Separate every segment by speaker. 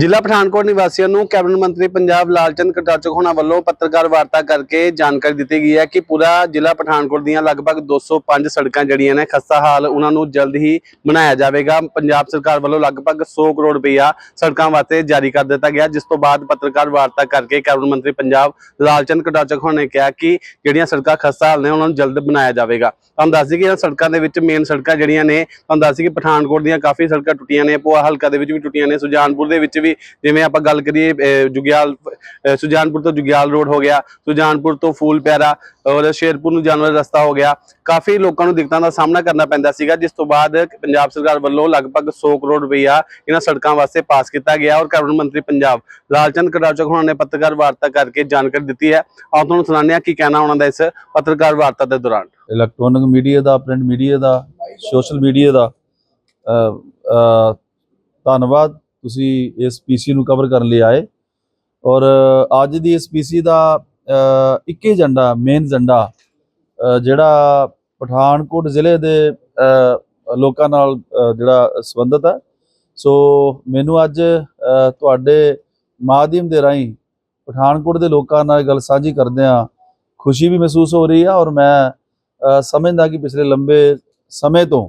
Speaker 1: ਜ਼ਿਲ੍ਹਾ ਪਠਾਨਕੋਟ ਨਿਵਾਸੀਆਂ ਨੂੰ ਕੈਬਨਿਟ ਮੰਤਰੀ ਪੰਜਾਬ ਲਾਲਚੰਦ ਕਟਾਚਕ ਹੋਣਾ ਵੱਲੋਂ ਪੱਤਰਕਾਰ ਵਾਰਤਾ ਕਰਕੇ ਜਾਣਕਾਰੀ ਦਿੱਤੀ ਗਈ ਹੈ ਕਿ ਪੂਰਾ ਜ਼ਿਲ੍ਹਾ ਪਠਾਨਕੋਟ ਦੀਆਂ ਲਗਭਗ 205 ਸੜਕਾਂ ਜਿਹੜੀਆਂ ਨੇ ਖਸਤਾ ਹਾਲ ਉਹਨਾਂ ਨੂੰ ਜਲਦ ਹੀ ਬਣਾਇਆ ਜਾਵੇਗਾ। ਪੰਜਾਬ ਸਰਕਾਰ ਵੱਲੋਂ ਲਗਭਗ 100 ਕਰੋੜ ਰੁਪਈਆ ਸੜਕਾਂ ਵਾਸਤੇ ਜਾਰੀ ਕਰ ਦਿੱਤਾ ਗਿਆ। ਜਿਸ ਤੋਂ ਬਾਅਦ ਪੱਤਰਕਾਰ ਵਾਰਤਾ ਕਰਕੇ ਕੈਬਨਿਟ ਮੰਤਰੀ ਪੰਜਾਬ ਲਾਲਚੰਦ ਕਟਾਚਕ ਹੋਣਾ ਨੇ ਕਿਹਾ ਕਿ ਜਿਹੜੀਆਂ ਸੜਕਾਂ ਖਸਤਾ ਹਾਲ ਨੇ ਉਹਨਾਂ ਨੂੰ ਜਲਦ ਬਣਾਇਆ ਜਾਵੇਗਾ। ਤੁਹਾਨੂੰ ਦੱਸ ਦਈਏ ਕਿ ਇਹਨਾਂ ਸੜਕਾਂ ਦੇ ਵਿੱਚ ਮੇਨ ਸੜਕਾਂ ਜਿਹੜੀਆਂ ਨੇ, ਤੁਹਾਨੂੰ ਦੱਸ ਦਈਏ ਕਿ ਪਠਾਨਕੋਟ ਦੀਆਂ ਕਾਫੀ ਸੜਕਾਂ ਟੁੱਟੀਆਂ ਨੇ ਪੋਆ ਹਲਕਾ ਦੇ ਵਿੱਚ ਵੀ ਟੁੱਟੀਆਂ ਨੇ, ਸੁਜਾਨਪੁਰ ਦੇ ਵਿੱਚ ਵੀ ਜਿਵੇਂ ਆਪਾਂ ਗੱਲ ਕਰੀਏ ਜੁਗਿਆਲ ਸੁਜਾਨਪੁਰ ਤੋਂ ਜੁਗਿਆਲ ਰੋਡ ਹੋ ਗਿਆ ਸੁਜਾਨਪੁਰ ਤੋਂ ਫੂਲ ਪਿਆਰਾ ਔਰ ਸ਼ੇਰਪੁਰ ਨੂੰ ਜਾਣ ਵਾਲਾ ਰਸਤਾ ਹੋ ਗਿਆ। ਕਾਫੀ ਲੋਕਾਂ ਨੂੰ ਦਿੱਕਤਾਂ ਦਾ ਸਾਹਮਣਾ ਕਰਨਾ ਪੈਂਦਾ ਸੀਗਾ ਜਿਸ ਤੋਂ ਬਾਅਦ ਪੰਜਾਬ ਸਰਕਾਰ ਵੱਲੋਂ ਲਗਭਗ 100 ਕਰੋੜ ਰੁਪਇਆ ਇਹਨਾਂ ਸੜਕਾਂ ਵਾਸਤੇ ਪਾਸ ਕੀਤਾ ਗਿਆ ਔਰ ਕੈਬਨਿਟ ਮੰਤਰੀ ਪੰਜਾਬ ਲਾਲਚੰਦ ਕਟਾਚਕ ਹੋਣਾ ਨੇ ਪੱਤਰਕਾਰ ਵਾਰਤਾ ਕਰਕੇ ਜਾਣਕਾਰੀ ਦਿੱਤੀ ਹੈ। ਆਓ ਤੁਹਾਨੂੰ ਸੁਣਾਉਂਦੇ ਹਾਂ ਕੀ ਕਹਿਣਾ ਉਹਨਾਂ ਦਾ ਇਸ ਪੱਤਰਕਾਰ ਵਾਰਤਾ ਦੇ ਦੌਰਾਨ।
Speaker 2: ਇਲੈਕਟ੍ਰੋਨਿਕ ਮੀਡੀਆ ਦਾ ਪ੍ਰਿੰਟ ਮੀਡੀਆ ਦਾ ਸੋਸ਼ਲ ਮੀਡੀਆ ਦਾ ਅ, ਅ, ਧੰਨਵਾਦ। ਤੁਸੀਂ ਇਸ ਪੀਸੀ ਨੂੰ ਕਵਰ ਕਰਨ ਲਈ ਆਏ। ਔਰ ਅੱਜ ਦੀ ਇਸ ਪੀਸੀ ਦਾ ਇੱਕ ਹੀ ਏਜੰਡਾ ਮੇਨ ਏਜੰਡਾ ਜਿਹੜਾ ਪਠਾਨਕੋਟ ਜ਼ਿਲ੍ਹੇ ਦੇ ਲੋਕਾਂ ਨਾਲ ਜਿਹੜਾ ਸੰਬੰਧਿਤ ਹੈ। ਸੋ, ਮੈਨੂੰ ਅੱਜ ਤੁਹਾਡੇ ਮਾਧਿਅਮ ਦੇ ਰਾਹੀਂ ਪਠਾਨਕੋਟ ਦੇ ਲੋਕਾਂ ਨਾਲ ਗੱਲ ਸਾਂਝੀ ਕਰਦਿਆਂ ਖੁਸ਼ੀ ਵੀ ਮਹਿਸੂਸ ਹੋ ਰਹੀ ਆ। ਔਰ ਮੈਂ ਸਮਝਦਾ ਕਿ ਪਿਛਲੇ ਲੰਬੇ ਸਮੇਂ ਤੋਂ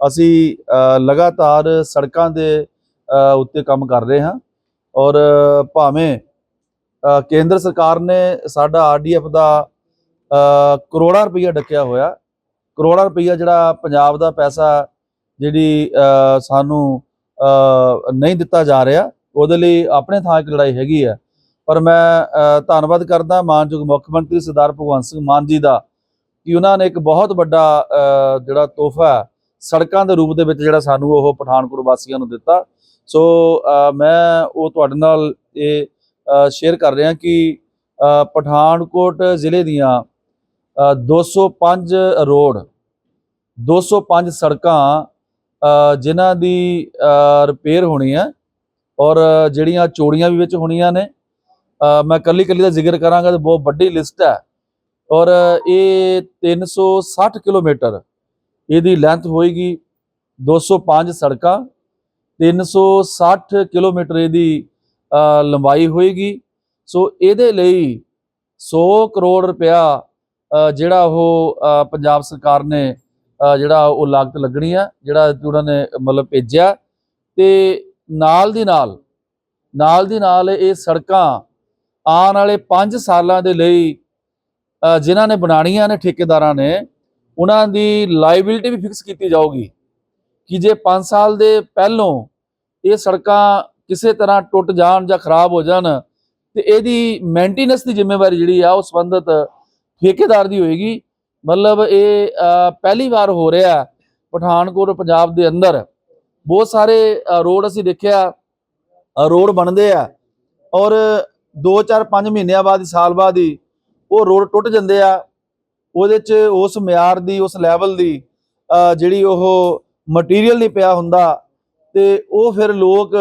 Speaker 2: ਅਸੀਂ ਲਗਾਤਾਰ ਸੜਕਾਂ ਦੇ ਉੱਤੇ ਕੰਮ ਕਰ ਰਹੇ ਹਾਂ। ਔਰ ਭਾਵੇਂ ਕੇਂਦਰ ਸਰਕਾਰ ਨੇ ਸਾਡਾ ਆਰਡੀਐਫ ਦਾ ਕਰੋੜਾਂ ਰੁਪਈਆ ਡੱਕਿਆ ਹੋਇਆ। ਕਰੋੜਾਂ ਰੁਪਈਆ ਜਿਹੜਾ ਪੰਜਾਬ ਦਾ ਪੈਸਾ ਜਿਹੜੀ ਸਾਨੂੰ ਨਹੀਂ ਦਿੱਤਾ ਜਾ ਰਿਹਾ, ਉਹਦੇ ਲਈ ਆਪਣੇ ਥਾਂ ਇੱਕ ਲੜਾਈ ਹੈਗੀ ਹੈ ਪਰ ਮੈਂ ਧੰਨਵਾਦ ਕਰਦਾ ਮਾਨਯੋਗ ਮੁੱਖ ਮੰਤਰੀ ਸਰਦਾਰ ਭਗਵੰਤ ਸਿੰਘ ਮਾਨ ਜੀ ਦਾ ਕਿ ਉਹਨਾਂ ਨੇ ਇੱਕ ਬਹੁਤ ਵੱਡਾ ਜਿਹੜਾ ਤੋਹਫਾ ਸੜਕਾਂ ਦੇ ਰੂਪ ਦੇ ਵਿੱਚ ਜਿਹੜਾ ਸਾਨੂੰ ਉਹ ਪਠਾਨਕੋਟ ਵਾਸੀਆਂ ਨੂੰ ਦਿੱਤਾ। ਸੋ ਮੈਂ ਉਹ ਤੁਹਾਡੇ ਨਾਲ ਇਹ ਸ਼ੇਅਰ ਕਰ ਰਿਹਾ ਕਿ ਪਠਾਨਕੋਟ ਜ਼ਿਲ੍ਹੇ ਦੀਆਂ ਅ, 205 ਰੋਡ 205 ਸੜਕਾਂ ਜਿਨ੍ਹਾਂ ਦੀ ਰਿਪੇਅਰ ਹੋਣੀ ਹੈ ਔਰ ਜਿਹੜੀਆਂ ਚੋੜੀਆਂ ਵੀ ਵਿੱਚ ਹੋਣੀਆਂ ਨੇ ਮੈਂ ਕੱਲੀ ਕੱਲੀ ਦਾ ਜ਼ਿਕਰ ਕਰਾਂਗਾ ਤੇ ਬਹੁਤ ਵੱਡੀ ਲਿਸਟ ਹੈ ਔਰ ਇਹ 360 ਕਿਲੋਮੀਟਰ ਇਹਦੀ ਲੈਂਥ ਹੋਏਗੀ 205 ਸੜਕਾਂ 360 ਕਿਲੋਮੀਟਰ ਇਹਦੀ ਲੰਬਾਈ ਹੋਏਗੀ। ਸੋ ਇਹਦੇ ਲਈ 100 ਕਰੋੜ ਰੁਪਇਆ ਜਿਹੜਾ ਉਹ ਪੰਜਾਬ ਸਰਕਾਰ ਨੇ ਜਿਹੜਾ ਉਹ ਲਾਗਤ ਲੱਗਣੀ ਆ ਜਿਹੜਾ ਉਹਨਾਂ ਨੇ ਮਤਲਬ ਭੇਜਿਆ। ਤੇ ਨਾਲ ਦੀ ਨਾਲ ਨਾਲ ਦੀ ਨਾਲ ਇਹ ਸੜਕਾਂ ਆਉਣ ਵਾਲੇ 5 ਸਾਲਾਂ ਦੇ ਲਈ ਅ, ਜਿਨ੍ਹਾਂ ਨੇ ਬਣਾਣੀਆਂ ਨੇ ਠੇਕੇਦਾਰਾਂ ਨੇ ਉਹਨਾਂ ਦੀ ਲਾਇਬਿਲਿਟੀ ਵੀ ਫਿਕਸ ਕੀਤੀ ਜਾਊਗੀ। ਕਿ ਜੇ 5 ਸਾਲ ਦੇ ਪਹਿਲੋਂ ਇਹ ਸੜਕਾਂ ਕਿਸੇ ਤਰ੍ਹਾਂ ਟੁੱਟ ਜਾਣ ਜਾਂ ਖਰਾਬ ਹੋ ਜਾਣ, ਤੇ ਇਹਦੀ ਮੇਨਟੇਨੈਂਸ ਦੀ ਜ਼ਿੰਮੇਵਾਰੀ ਜਿਹੜੀ ਆ ਉਹ ਸੰਬੰਧਿਤ ਠੇਕੇਦਾਰ ਦੀ ਹੋਏਗੀ। ਮਤਲਬ ਇਹ ਪਹਿਲੀ ਵਾਰ ਹੋ ਰਿਹਾ ਪਠਾਨਕੋਟ ਪੰਜਾਬ ਦੇ ਅੰਦਰ। ਬਹੁਤ ਸਾਰੇ ਰੋਡ ਅਸੀਂ ਦੇਖਿਆ ਰੋਡ ਬਣਦੇ ਆ ਔਰ 2 4 5 ਮਹੀਨਿਆਂ ਬਾਅਦ, ਸਾਲ ਬਾਅਦ ਹੀ ਉਹ ਰੋਡ ਟੁੱਟ ਜਾਂਦੇ ਆ। ਉਹਦੇ ਚ ਉਸ ਮਿਆਰ ਦੀ, ਉਸ ਲੈਵਲ ਦੀ ਜਿਹੜੀ ਉਹ ਮਟੀਰੀਅਲ ਨਹੀਂ ਪਿਆ ਹੁੰਦਾ ਤੇ ਉਹ ਫਿਰ ਲੋਕ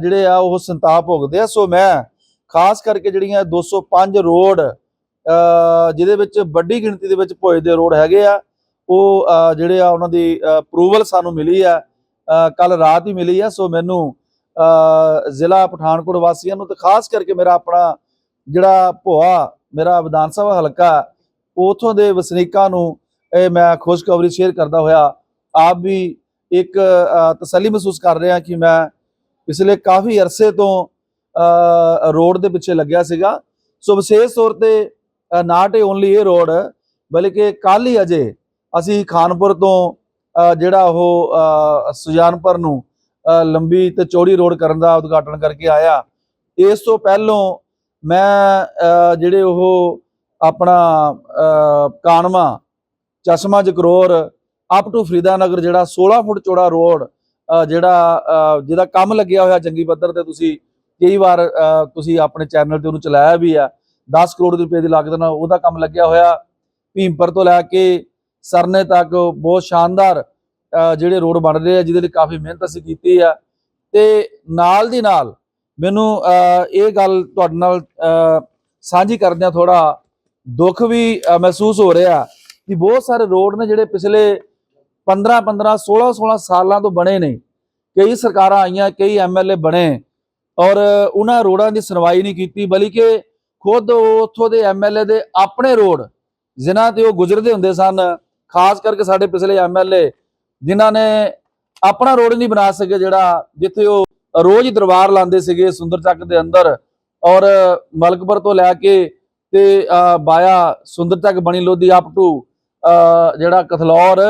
Speaker 2: ਜਿਹੜੇ ਆ ਉਹ ਸੰਤਾਪ ਭੋਗਦੇ ਆ। ਸੋ ਮੈਂ ਖਾਸ ਕਰਕੇ ਜਿਹੜੀਆਂ 205 ਰੋਡ ਜਿਹਦੇ ਵਿੱਚ ਵੱਡੀ ਗਿਣਤੀ ਦੇ ਵਿੱਚ ਭੋਏ ਦੇ ਰੋਡ ਹੈਗੇ ਆ, ਉਹ ਜਿਹੜੇ ਆ ਉਹਨਾਂ ਦੀ ਅਪਰੂਵਲ ਸਾਨੂੰ ਮਿਲੀ ਆ ਕੱਲ ਰਾਤ ਹੀ ਮਿਲੀ ਆ। ਸੋ ਮੈਨੂੰ ਜ਼ਿਲ੍ਹਾ ਪਠਾਨਕੋਟ ਵਾਸੀਆਂ ਨੂੰ ਤੇ ਖਾਸ ਕਰਕੇ ਮੇਰਾ ਆਪਣਾ ਜਿਹੜਾ ਭੋਆ, ਮੇਰਾ ਵਿਧਾਨ ਸਭਾ ਹਲਕਾ, ਉਥੋਂ ਦੇ ਵਸਨੀਕਾਂ ਨੂੰ ਇਹ ਮੈਂ ਖੁਸ਼ਖਬਰੀ ਸ਼ੇਅਰ ਕਰਦਾ ਹੋਇਆ ਆਪ ਵੀ ਇੱਕ ਤਸੱਲੀ ਮਹਿਸੂਸ ਕਰ ਰਿਹਾ ਕਿ ਮੈਂ ਪਿਛਲੇ ਕਾਫੀ ਅਰਸੇ ਤੋਂ ਰੋਡ ਦੇ ਪਿੱਛੇ ਲੱਗਿਆ ਸੀਗਾ। ਸੋ ਵਿਸ਼ੇਸ਼ ਤੌਰ ਤੇ ਨਾਟ ਓਨਲੀ ਇਹ ਰੋਡ ਬਲਕਿ ਕੱਲ ਹੀ ਅਜੇ ਅਸੀਂ ਖਾਨਪੁਰ ਤੋਂ ਜਿਹੜਾ ਉਹ ਸੁਜਾਨਪੁਰ ਨੂੰ ਲੰਬੀ ਤੇ ਚੌੜੀ ਰੋਡ ਕਰਨ ਦਾ ਉਦਘਾਟਨ ਕਰਕੇ ਆਇਆ। ਇਸ ਤੋਂ ਪਹਿਲੋਂ ਮੈਂ ਜਿਹੜੇ ਉਹ ਆਪਣਾ ਅ, ਕਾਨਵਾ ਚਸ਼ਮਾ ਜਗਰੋਰ ਅਪ ਟੂ ਫਰੀਦਾਨਗਰ ਜਿਹੜਾ 16 ਫੁੱਟ ਚੌੜਾ ਰੋਡ ਜਿਹੜਾ ਜਿਹਦਾ ਕੰਮ ਲੱਗਿਆ ਹੋਇਆ ਜੰਗੀ ਪੱਧਰ ਤੇ ਤੁਸੀਂ ਕਈ ਵਾਰ ਤੁਸੀਂ ਆਪਣੇ ਚੈਨਲ ਤੇ ਉਹਨੂੰ ਚਲਾਇਆ ਵੀ ਆ 10 ਕਰੋੜ ਰੁਪਏ ਦੀ ਲਾਗਤ ਨਾਲ ਉਹਦਾ ਕੰਮ ਲੱਗਿਆ ਹੋਇਆ। ਭੀਮਪੁਰ ਤੋਂ ਲੈ ਕੇ ਸਰਨੇ ਤੱਕ ਬਹੁਤ ਸ਼ਾਨਦਾਰ ਜਿਹੜੇ ਰੋਡ ਬਣ ਰਹੇ ਆ, ਜਿਹਦੇ ਲਈ ਕਾਫੀ ਮਿਹਨਤ ਅਸੀਂ ਕੀਤੀ ਆ। ਤੇ ਨਾਲ ਦੀ ਨਾਲ ਮੈਨੂੰ ਇਹ ਗੱਲ ਤੁਹਾਡੇ ਨਾਲ ਸਾਂਝੀ ਕਰਦਿਆਂ ਥੋੜਾ ਦੁੱਖ ਵੀ ਮਹਿਸੂਸ ਹੋ ਰਿਹਾ ਕਿ ਬਹੁਤ ਸਾਰੇ ਰੋਡ ਨੇ ਜਿਹੜੇ ਪਿਛਲੇ 15 15 16 16 ਸਾਲਾਂ ਤੋਂ ਬਣੇ ਨੇ। ਕਈ ਸਰਕਾਰਾਂ ਆਈਆਂ ਕਈ ਐਮਐਲਏ ਬਣੇ ਔਰ ਉਹਨਾਂ ਰੋਡਾਂ ਦੀ ਸੁਣਵਾਈ ਨਹੀਂ ਕੀਤੀ ਬਲਕਿ ਖੁਦ ਉੱਥੋਂ ਦੇ ਐਮਐਲਏ ਦੇ ਆਪਣੇ ਰੋਡ ਜਿਨ੍ਹਾਂ ਤੇ ਉਹ ਗੁਜ਼ਰਦੇ ਹੁੰਦੇ ਸਨ ਖਾਸ ਕਰਕੇ ਸਾਡੇ ਪਿਛਲੇ ਐਮਐਲਏ ਜਿਨ੍ਹਾਂ ਨੇ ਆਪਣਾ ਰੋਡ ਨਹੀਂ ਬਣਾ ਸਕੇ ਜਿਹੜਾ ਜਿੱਥੇ ਉਹ ਰੋਜ਼ ਦਰਬਾਰ ਲਾਉਂਦੇ ਸੀਗੇ ਸੁੰਦਰ ਚੱਕ ਦੇ ਅੰਦਰ ਔਰ ਮਲਕਪੁਰ ਤੋਂ ਲੈ ਕੇ ਤੇ ਅਹ, ਬਾਇਆ ਸੁੰਦਰ ਚੱਕ ਬਣੀ ਲੋਧੀ ਅਪ ਟੂ ਜਿਹੜਾ ਕਥਲੌਰ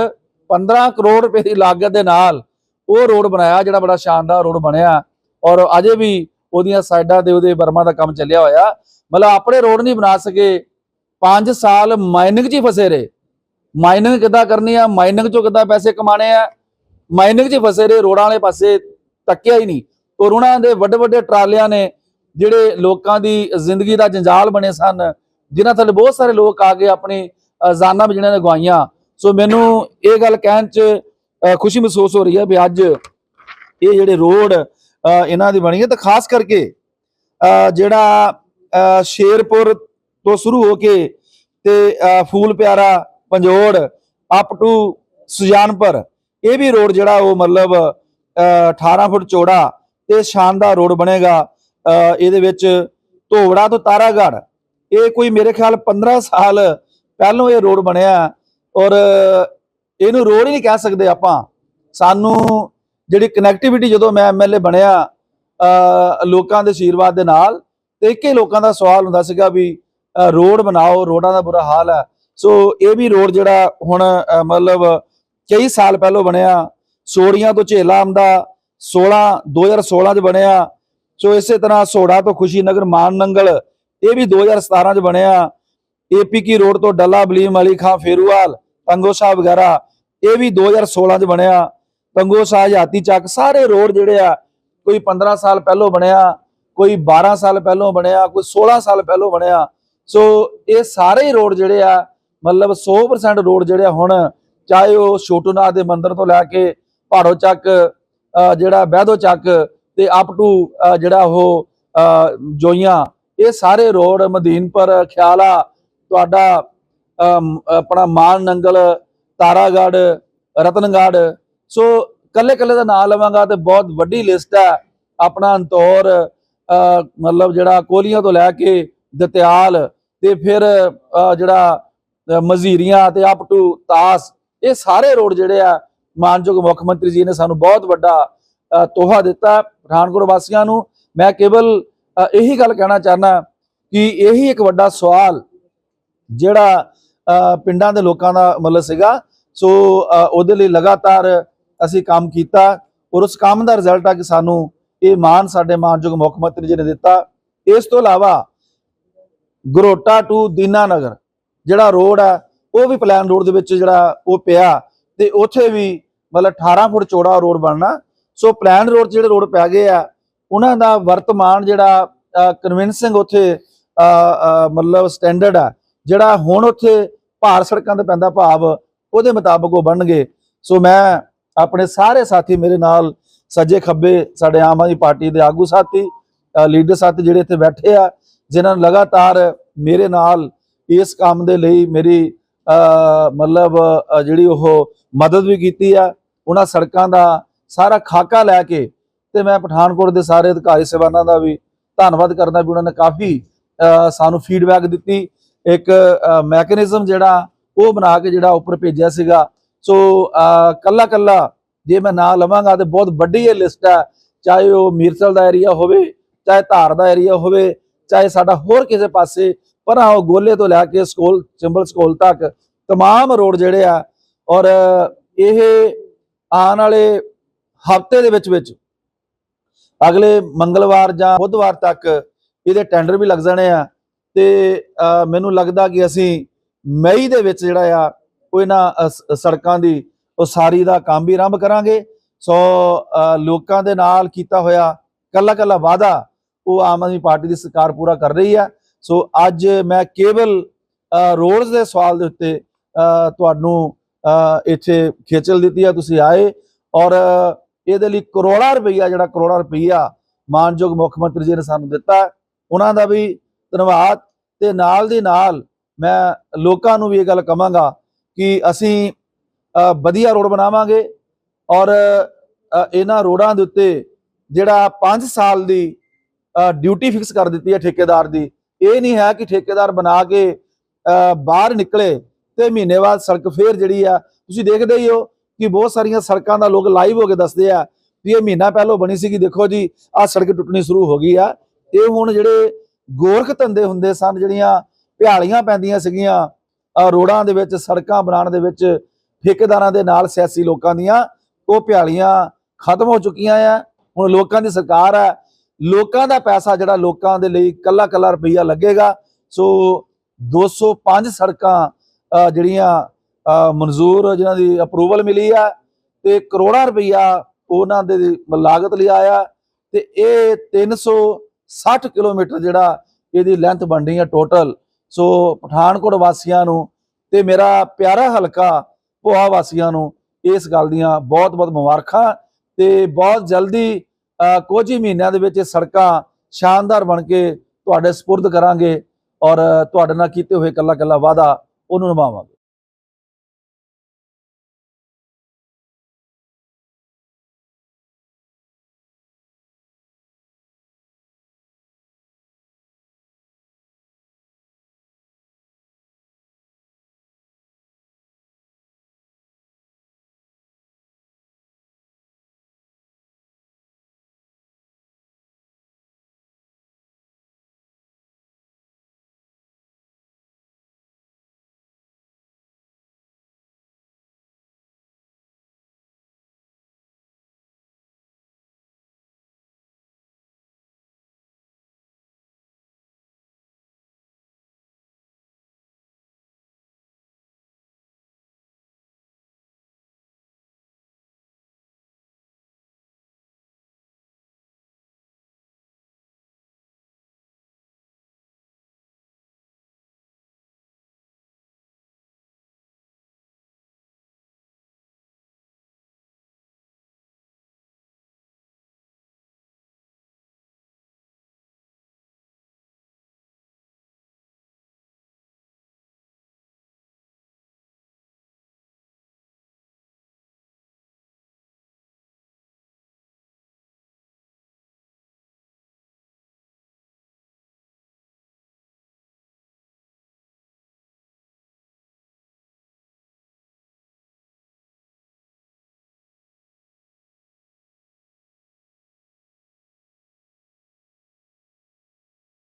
Speaker 2: 15 ਕਰੋੜ ਰੁਪਏ ਦੀ ਲਾਗਤ ਦੇ ਨਾਲ ਉਹ ਰੋਡ ਬਣਾਇਆ, ਜਿਹੜਾ ਬੜਾ ਸ਼ਾਨਦਾਰ ਰੋਡ ਬਣਿਆ। ਔਰ ਅਜੇ ਵੀ ਉਹਦੀਆਂ ਸਾਈਡਾਂ ਤੇ ਉਹਦੇ ਬਰਮਾ ਦਾ ਕੰਮ ਚੱਲਿਆ ਹੋਇਆ। ਮਤਲਬ ਆਪਣੇ ਰੋਡ ਨਹੀਂ ਬਣਾ ਸਕੇ। 5 ਸਾਲ ਮਾਈਨਿੰਗ 'ਚ ਹੀ ਫਸੇ ਰਹੇ। ਮਾਈਨਿੰਗ ਕਿੱਦਾਂ ਕਰਨੀ ਆ? ਮਾਈਨਿੰਗ 'ਚੋਂ ਕਿੱਦਾਂ ਪੈਸੇ ਕਮਾਣੇ ਆ? ਮਾਈਨਿੰਗ 'ਚ ਫਸੇ ਰਹੇ, ਰੋਡਾਂ ਵਾਲੇ ਪਾਸੇ ਤੱਕਿਆ ਹੀ ਨਹੀਂ। ਔਰ ਉਹਨਾਂ ਦੇ ਵੱਡੇ ਵੱਡੇ ਟਰਾਲਿਆਂ ਨੇ ਜਿਹੜੇ ਲੋਕਾਂ ਦੀ ਜ਼ਿੰਦਗੀ ਦਾ ਜੰਜਾਲ ਬਣੇ ਸਨ, ਜਿਨ੍ਹਾਂ ਥੱਲੇ ਬਹੁਤ ਸਾਰੇ ਲੋਕ ਆ ਕੇ ਆਪਣੀ ਜਾਨਾਂ ਵੀ ਜਿਹਨਾਂ ਨੇ ਗਵਾਈਆਂ। ਸੋ ਮੈਨੂੰ ਇਹ ਗੱਲ ਕਹਿਣ 'ਚ ਖੁਸ਼ੀ ਮਹਿਸੂਸ ਹੋ ਰਹੀ ਹੈ ਵੀ ਅੱਜ ਇਹ ਜਿਹੜੇ ਰੋਡ ਇਹਨਾਂ ਦੀ ਬਣੀ ਹੈ ਤੇ ਖਾਸ ਕਰਕੇ ਜਿਹੜਾ ਸ਼ੇਰਪੁਰ ਤੋਂ ਸ਼ੁਰੂ ਹੋ ਕੇ ਤੇ ਫੂਲ ਪਿਆਰਾ ਪੰਜੋੜ ਅਪ ਟੂ ਸੁਜਾਨਪੁਰ ਇਹ ਵੀ ਰੋਡ ਜਿਹੜਾ ਉਹ ਮਤਲਬ ਅ, 18 ਫੁੱਟ ਚੌੜਾ ਤੇ ਸ਼ਾਨਦਾਰ ਰੋਡ ਬਣੇਗਾ ਇਹਦੇ ਵਿੱਚ ਧੋਵੜਾ ਤੋਂ ਤਾਰਾਗੜ ਇਹ ਕੋਈ ਮੇਰੇ ਖਿਆਲ 15 ਸਾਲ ਪਹਿਲੋਂ ਇਹ ਰੋਡ ਬਣਿਆ ਔਰ ਇਹਨੂੰ ਰੋਡ ਹੀ ਨਹੀਂ ਕਹਿ ਸਕਦੇ ਆਪਾਂ। ਸਾਨੂੰ ਜਿਹੜੀ ਕਨੈਕਟੀਵਿਟੀ ਜਦੋਂ ਮੈਂ ਐਮਐਲਏ ਬਣਿਆ ਲੋਕਾਂ ਦੇ ਆਸ਼ੀਰਵਾਦ ਦੇ ਨਾਲ, ਤੇ ਇੱਕ ਹੀ ਲੋਕਾਂ ਦਾ ਸਵਾਲ ਹੁੰਦਾ ਸੀਗਾ ਵੀ ਰੋਡ ਬਣਾਓ, ਰੋਡਾਂ ਦਾ ਬੁਰਾ ਹਾਲ ਹੈ। ਸੋ ਇਹ ਵੀ ਰੋਡ ਜਿਹੜਾ ਹੁਣ ਮਤਲਬ ਕਈ ਸਾਲ ਪਹਿਲੋਂ ਬਣਿਆ। ਸੋੜੀਆਂ ਤੋਂ ਝੇਲਾ ਆਮਦਾ 16 2016 ਚ ਬਣਿਆ। ਸੋ ਇਸੇ ਤਰ੍ਹਾਂ ਸੋੜਾ ਤੋਂ ਖੁਸ਼ੀ ਨਗਰ, ਮਾਨ ਨੰਗਲ, ਇਹ ਵੀ 2017 ਚ ਬਣਿਆ। ਏਪੀ ਕੀ ਰੋਡ ਤੋਂ ਡੱਲਾ ਬਲੀਮ ਅਲੀ ਖਾਂ ਫੇਰੂਵਾਲ ਤੰਗੋ ਸਾਹਿਬ ਵਗੈਰਾ ਇਹ ਵੀ 2016 ਚ ਬਣਿਆ। ਤੰਗੋ ਸਾਹਿਬ ਹਜ਼ਾਤੀ ਚੱਕ ਸਾਰੇ ਰੋਡ ਜਿਹੜੇ ਆ ਕੋਈ 15 ਸਾਲ ਪਹਿਲੋਂ ਬਣਿਆ ਕੋਈ 12 ਸਾਲ ਪਹਿਲੋਂ ਬਣਿਆ ਕੋਈ 16 ਸਾਲ ਪਹਿਲੋਂ ਬਣਿਆ। ਸੋ ਇਹ ਸਾਰੇ ਰੋਡ ਜਿਹੜੇ ਆ ਮਤਲਬ 100% ਰੋਡ ਜਿਹੜੇ ਆ ਹੁਣ ਚਾਹੇ ਉਹ ਛੋਟੂਨਾਥ ਦੇ ਮੰਦਿਰ ਤੋਂ ਲੈ ਕੇ ਪਹਾੜੋ ਚੱਕ ਅ, ਜਿਹੜਾ ਬਹਿਦੋ ਚੱਕ ਤੇ ਅਪ ਟੂ ਜਿਹੜਾ ਉਹ ਅ, ਜੋਈਆਂ ਇਹ ਸਾਰੇ ਰੋਡ ਮਦੀਨਪੁਰ ਖਿਆਲਾ ਤੁਹਾਡਾ ਆਪਣਾ ਮਾਨ ਨੰਗਲ ਤਾਰਾਗੜ ਰਤਨਗੜ ਸੋ ਕੱਲੇ ਕੱਲੇ ਦਾ ਨਾਮ ਲਵਾਂਗਾ ਤੇ ਬਹੁਤ ਵੱਡੀ ਲਿਸਟ ਹੈ ਆਪਣਾ ਅੰਤੌਰ ਮਤਲਬ ਜਿਹੜਾ ਕੋਲੀਆਂ ਤੋਂ ਲੈ ਕੇ ਦਤਿਆਲ ਤੇ ਫਿਰ ਜਿਹੜਾ ਮਜ਼ੀਰੀਆਂ ਤੇ ਅਪ ਟੂ ਤਾਸ ਇਹ ਸਾਰੇ ਰੋਡ ਜਿਹੜੇ ਆ ਮਾਨਯੋਗ ਮੁੱਖ ਮੰਤਰੀ ਜੀ ਨੇ ਸਾਨੂੰ ਬਹੁਤ ਵੱਡਾ ਅ, ਤੋਹਫਾ ਦਿੱਤਾ ਪਠਾਨਕੋਟ ਵਾਸੀਆਂ ਨੂੰ। ਮੈਂ ਕੇਵਲ ਇਹੀ ਗੱਲ ਕਹਿਣਾ ਚਾਹਨਾ ਕਿ ਇਹੀ ਇੱਕ ਵੱਡਾ ਸਵਾਲ ਜਿਹੜਾ ਪਿੰਡਾਂ ਦੇ ਲੋਕਾਂ ਦਾ ਮਤਲਬ ਸੀਗਾ। ਸੋ ਉਹਦੇ ਲਈ ਲਗਾਤਾਰ ਅਸੀਂ ਕੰਮ ਕੀਤਾ ਔਰ ਉਸ ਕੰਮ ਦਾ ਰਿਜ਼ਲਟ ਆ ਕਿ ਸਾਨੂੰ ਇਹ ਮਾਨ ਸਾਡੇ ਮਾਨਯੋਗ ਮੁੱਖ ਮੰਤਰੀ ਜੀ ਨੇ ਦਿੱਤਾ। ਇਸ ਤੋਂ ਇਲਾਵਾ ਗਰੋਟਾ ਟੂ ਦੀਨਾਨਗਰ ਜਿਹੜਾ ਰੋਡ ਆ, ਉਹ ਵੀ ਪਲਾਨ ਰੋਡ ਦੇ ਵਿੱਚ ਜਿਹੜਾ ਉਹ ਪਿਆ ਤੇ ਉੱਥੇ ਵੀ ਮਤਲਬ 18 ਫੁੱਟ ਚੌੜਾ ਰੋਡ ਬਣਨਾ। ਸੋ ਪਲਾਨ ਰੋਡ ਜਿਹੜੇ ਰੋਡ ਪੈ ਗਏ ਆ, ਉਹਨਾਂ ਦਾ ਵਰਤਮਾਨ ਜਿਹੜਾ ਕਨਵਿੰਸਿੰਗ ਉੱਥੇ ਮਤਲਬ ਸਟੈਂਡਰਡ ਆ ਜਿਹੜਾ ਹੁਣ ਉੱਥੇ ਭਾਰ ਸੜਕਾਂ ਤੇ ਪੈਂਦਾ ਭਾਵ, ਉਹਦੇ ਮੁਤਾਬਕ ਉਹ ਬਣਨਗੇ। ਸੋ ਮੈਂ ਆਪਣੇ ਸਾਰੇ ਸਾਥੀ ਮੇਰੇ ਨਾਲ ਸੱਜੇ ਖੱਬੇ ਸਾਡੇ ਆਮ ਆਦਮੀ ਪਾਰਟੀ ਦੇ ਆਗੂ ਸਾਥੀ ਲੀਡਰ ਸਾਥੀ ਜਿਹੜੇ ਇੱਥੇ ਬੈਠੇ ਆ, ਜਿਨ੍ਹਾਂ ਨੇ ਲਗਾਤਾਰ ਮੇਰੇ ਨਾਲ ਇਸ ਕੰਮ ਦੇ ਲਈ ਮੇਰੀ ਮਤਲਬ ਜਿਹੜੀ ਉਹ ਮਦਦ ਵੀ ਕੀਤੀ ਆ, ਉਹਨਾਂ ਸੜਕਾਂ ਦਾ ਸਾਰਾ ਖਾਕਾ ਲੈ ਕੇ ਤੇ ਮੈਂ ਪਠਾਨਕੋਟ ਦੇ ਸਾਰੇ ਅਧਿਕਾਰੀ ਸੇਵਾਨਾਂ ਦਾ ਵੀ ਧੰਨਵਾਦ ਕਰਦਾ ਵੀ ਉਹਨਾਂ ਨੇ ਕਾਫੀ ਸਾਨੂੰ ਫੀਡਬੈਕ ਦਿੱਤੀ। ਇੱਕ ਮੈਕੈਨਿਜ਼ਮ ਜਿਹੜਾ ਉਹ ਬਣਾ ਕੇ ਜਿਹੜਾ ਉੱਪਰ ਭੇਜਿਆ ਸੀਗਾ ਸੋ ਅ, ਕੱਲਾ ਕੱਲਾ ਜੇ ਮੈਂ ਨਾਂ ਲਵਾਂਗਾ ਤੇ ਬਹੁਤ ਵੱਡੀ ਇਹ ਲਿਸਟ ਹੈ ਚਾਹੇ ਉਹ ਮੀਰਸਲ ਦਾ ਏਰੀਆ ਹੋਵੇ ਚਾਹੇ ਧਾਰ ਦਾ ਏਰੀਆ ਹੋਵੇ ਚਾਹੇ ਸਾਡਾ ਹੋਰ ਕਿਸੇ ਪਾਸੇ ਪਰ ਉਹ ਗੋਲੇ ਤੋਂ ਲੈ ਕੇ ਸਕੂਲ ਚੰਬਲ ਸਕੂਲ ਤੱਕ तमाम ਰੋਡ ਜਿਹੜੇ ਆ ਔਰ ਇਹ ਆਉਣ ਵਾਲੇ ਹਫਤੇ ਦੇ ਵਿੱਚ ਵਿੱਚ ਅਗਲੇ ਮੰਗਲਵਾਰ ਜਾਂ ਬੁੱਧਵਾਰ ਤੱਕ ਇਹਦੇ ਟੈਂਡਰ ਵੀ ਲੱਗ ਜਾਣੇ ਆ ਤੇ ਮੈਨੂੰ ਲੱਗਦਾ ਕਿ ਅਸੀਂ ਮਈ ਦੇ ਵਿੱਚ ਜਿਹੜਾ ਆ, ਉਹ ਇਹਨਾਂ ਸੜਕਾਂ ਦੀ ਉਸਾਰੀ ਦਾ ਕੰਮ ਵੀ ਆਰੰਭ ਕਰਾਂਗੇ। ਸੋ ਲੋਕਾਂ ਦੇ ਨਾਲ ਕੀਤਾ ਹੋਇਆ ਕੱਲਾ ਕੱਲਾ ਵਾਅਦਾ, ਉਹ ਆਮ ਆਦਮੀ ਪਾਰਟੀ ਦੀ ਸਰਕਾਰ ਪੂਰਾ ਕਰ ਰਹੀ ਹੈ ਸੋ, ਅੱਜ ਮੈਂ ਕੇਵਲ ਰੋਡਸ ਦੇ ਸਵਾਲ ਦੇ ਉੱਤੇ ਤੁਹਾਨੂੰ ਇੱਥੇ ਖੇਚਲ ਦਿੱਤੀ ਆ, ਤੁਸੀਂ ਆਏ। ਔਰ, ਇਹਦੇ ਲਈ ਕਰੋੜਾਂ ਰੁਪਈਆ, ਜਿਹੜਾ ਕਰੋੜਾਂ ਰੁਪਈਆ ਮਾਨਯੋਗ ਮੁੱਖ ਮੰਤਰੀ ਜੀ ਨੇ ਸਾਨੂੰ ਦਿੱਤਾ, ਉਹਨਾਂ ਦਾ ਵੀ ਧੰਨਵਾਦ ਤੇ ਨਾਲ ਦੀ ਨਾਲ ਮੈਂ ਲੋਕਾਂ ਨੂੰ ਵੀ ਇਹ ਗੱਲ ਕਹਾਂਗਾ ਕਿ ਅਸੀਂ ਵਧੀਆ ਰੋਡ ਬਣਾਵਾਂਗੇ ਔਰ ਇਹਨਾਂ ਰੋਡਾਂ ਦੇ ਉੱਤੇ ਜਿਹੜਾ 5 ਸਾਲ ਦੀ ਡਿਊਟੀ ਫਿਕਸ ਕਰ ਦਿੱਤੀ ਹੈ ਠੇਕੇਦਾਰ ਦੀ। ਇਹ ਨਹੀਂ ਹੈ ਕਿ ਠੇਕੇਦਾਰ ਬਣਾ ਕੇ ਬਾਹਰ ਨਿਕਲੇ ਤੇ ਮਹੀਨੇ ਬਾਅਦ ਸੜਕ ਫੇਰ ਜਿਹੜੀ ਆ, ਤੁਸੀਂ ਦੇਖਦੇ ਹੀ ਹੋ ਕਿ ਬਹੁਤ ਸਾਰੀਆਂ ਸੜਕਾਂ ਦਾ ਲੋਕ ਲਾਈਵ ਹੋ ਕੇ ਦੱਸਦੇ ਆ ਵੀ ਇਹ ਮਹੀਨਾ ਪਹਿਲਾਂ ਬਣੀ ਸੀਗੀ। ਦੇਖੋ ਜੀ, ਆਹ ਸੜਕ ਟੁੱਟਣੀ ਸ਼ੁਰੂ ਹੋ ਗਈ ਆ। ਇਹ ਹੁਣ ਜਿਹੜੇ ਗੋਰਖ ਧੰਦੇ ਹੁੰਦੇ ਸਨ ਜਿਹੜੀਆਂ ਭਿਆਲੀਆਂ ਪੈਂਦੀਆਂ ਸੀਗੀਆਂ ਆਹ ਦੇ ਵਿੱਚ ਸੜਕਾਂ ਬਣਾਉਣ ਦੇ ਵਿੱਚ ਠੇਕੇਦਾਰਾਂ ਦੇ ਨਾਲ ਸਿਆਸੀ ਲੋਕਾਂ ਦੀਆਂ ਉਹ ਭਿਆਲੀਆਂ ਖਤਮ ਹੋ ਚੁੱਕੀਆਂ ਆ। ਹੁਣ ਲੋਕਾਂ ਦੀ ਸਰਕਾਰ ਹੈ ਲੋਕਾਂ ਦਾ ਪੈਸਾ ਜਿਹੜਾ ਲੋਕਾਂ ਦੇ ਲਈ ਕੱਲਾ ਕੱਲਾ ਰੁਪਈਆ ਲੱਗੇਗਾ। ਸੋ 205 ਸੜਕਾਂ ਅਹ, ਜਿਹੜੀਆਂ ਅਹ, ਮਨਜ਼ੂਰ ਜਿਨ੍ਹਾਂ ਦੀ ਅਪਰੂਵਲ ਮਿਲੀ ਆ ਤੇ ਕਰੋੜਾਂ ਰੁਪਈਆ ਉਹਨਾਂ ਦੇ ਲਾਗਤ ਲਈ ਆਇਆ। ਤੇ ਇਹ 360 ਕਿਲੋਮੀਟਰ ਜਿਹੜਾ ਇਹਦੀ ਲੈਂਥ ਬਣਨੀ ਹੈ ਟੋਟਲ ਸੋ ਪਠਾਨਕੋਟ ਵਾਸੀਆਂ ਨੂੰ ਤੇ ਮੇਰਾ ਪਿਆਰਾ ਹਲਕਾ ਭੋਆ ਵਾਸੀਆਂ ਨੂੰ ਇਸ ਗੱਲ ਦੀਆਂ ਬਹੁਤ ਬਹੁਤ ਮੁਬਾਰਕਾਂ ਤੇ ਬਹੁਤ ਜਲਦੀ ਕੁਝ ਹੀ ਮਹੀਨਿਆਂ ਦੇ ਵਿੱਚ ਇਹ ਸੜਕਾਂ ਸ਼ਾਨਦਾਰ ਬਣ ਕੇ ਤੁਹਾਡੇ ਸਪੁਰਦ ਕਰਾਂਗੇ ਔਰ ਤੁਹਾਡੇ ਨਾਲ ਕੀਤੇ ਹੋਏ ਕੱਲਾ ਕੱਲਾ ਵਾਅਦਾ ਉਹਨੂੰ ਨਿਭਾਵਾਂਗੇ।